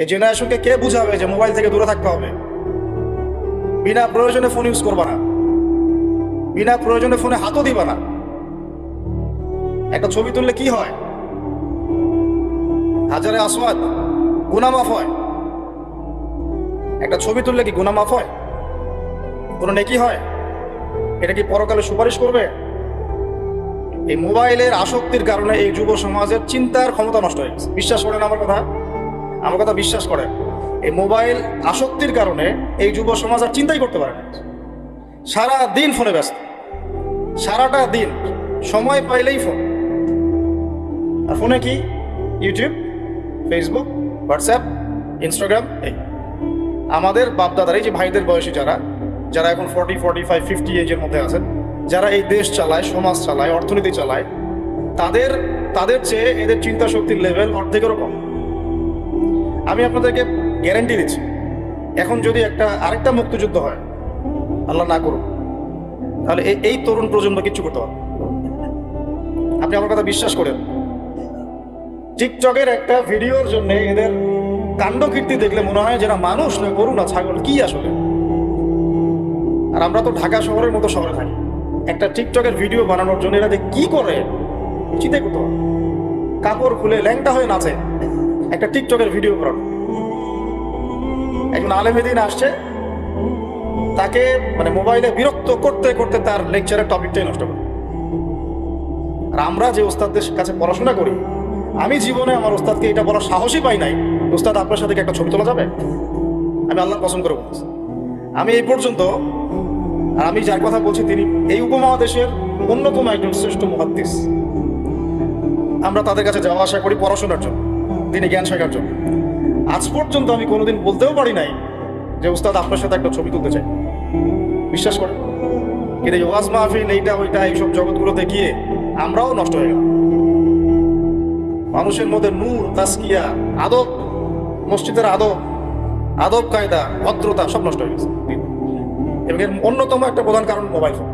এই জেনারেশনকে কে বুঝাবে যে মোবাইল থেকে দূরে থাকতে হবে? বিনা প্রয়োজনে ফোন ইউজ করবা না। বিনা প্রয়োজনে ফোনে হাতও দিবা না। একটা ছবি তুললে কি হয়? হাজারে আসওয়াদ গুনামাফ হয়। একটা ছবি তুললে কি গুনামাফ হয়? কোনো নেকি হয়? এটা কি পরকালে সুপারিশ করবে? এই মোবাইলের আসক্তির কারণে এই যুব সমাজের চিন্তার ক্ষমতা নষ্ট হয়ে গেছে। বিশ্বাস করেন আমার কথা? আমার কথা বিশ্বাস করেন, এই মোবাইল আসক্তির কারণে এই যুব সমাজ আর চিন্তাই করতে পারে সারা দিন ফোনে ব্যস্ত। সারাটা দিন সময় পাইলেই ফোন। আর ফোনে কি? ইউটিউব, ফেসবুক, হোয়াটসঅ্যাপ, ইনস্টাগ্রাম, এই। আমাদের বাপদাদার, এই যে ভাইদের বয়সী যারা যারা এখন ফর্টি ফর্টি ফাইভ, ফিফটি এজের মধ্যে আছেন, যারা এই দেশ চালায়, সমাজ চালায়, অর্থনীতি চালায়, তাদের তাদের চেয়ে এদের চিন্তা শক্তির লেভেল অর্ধেকেরও কম। আমি আপনাদেরকে গ্যারান্টি দিচ্ছি। এখন যদি একটা আরেকটা মুক্তিযুদ্ধ হয়, আল্লাহ না করুক, তাহলে এই তরুণ প্রজন্ম কিচ্ছু করতে পারবে আপনি আমার কথা বিশ্বাস করেন। টিকটকের একটা ভিডিওর জন্য এদের কাণ্ড কীর্তি দেখলে মনে হয় যেটা মানুষ নয়, গরু না, ছাগল, কি আসলে? আর আমরা তো ঢাকা শহরের মতো শহরে থাকি। একটা টিকটকের ভিডিও বানানোর জন্য এরা যে কি করে চিন্তাই করতে কাপড় খুলে ল্যাংটা হয়ে নাচে। একটা টিকটকের ভিডিও বানানো। একজন আলেমেদিন আসছে, তাকে মানে মোবাইলে বিরক্ত করতে করতে তার লেকচারের টপিকটাই নষ্ট করে আর আমরা যে ওস্তাদদের কাছে পড়াশোনা করি, আমি জীবনে আমার ওস্তাদকে এটা বলার সাহসই পাই নাই, ওস্তাদ, আপনার সাথে একটা ছবি তোলা যাবে? আমি আল্লাহ পছন্দ করে বলছি আমি এই পর্যন্ত, আর আমি যার কথা বলছি তিনি এই উপমহাদেশের অন্যতম একজন শ্রেষ্ঠ মহাদ্দিস। আমরা তাদের কাছে যাওয়া আসা করি পড়াশোনার জন্য। তিনি জ্ঞান শেখার জন্য আজ পর্যন্ত আমি কোনোদিন বলতেও পারি নাই যে উস্তাদ আপনার সাথে একটা ছবি তুলতে চাই। বিশ্বাস করেন, কিন্তু ওয়াজ মাহফিল, এইটা, ওইটা, এইসব জগৎগুলোতে গিয়ে আমরাও নষ্ট হয়ে গেলাম। মানুষের মধ্যে নূর তাস্কিয়া আদব, মসজিদের আদব আদব কায়দা, ভদ্রতা সব নষ্ট হয়ে গেছে। এবং এর অন্যতম একটা প্রধান কারণ মোবাইল ফোন।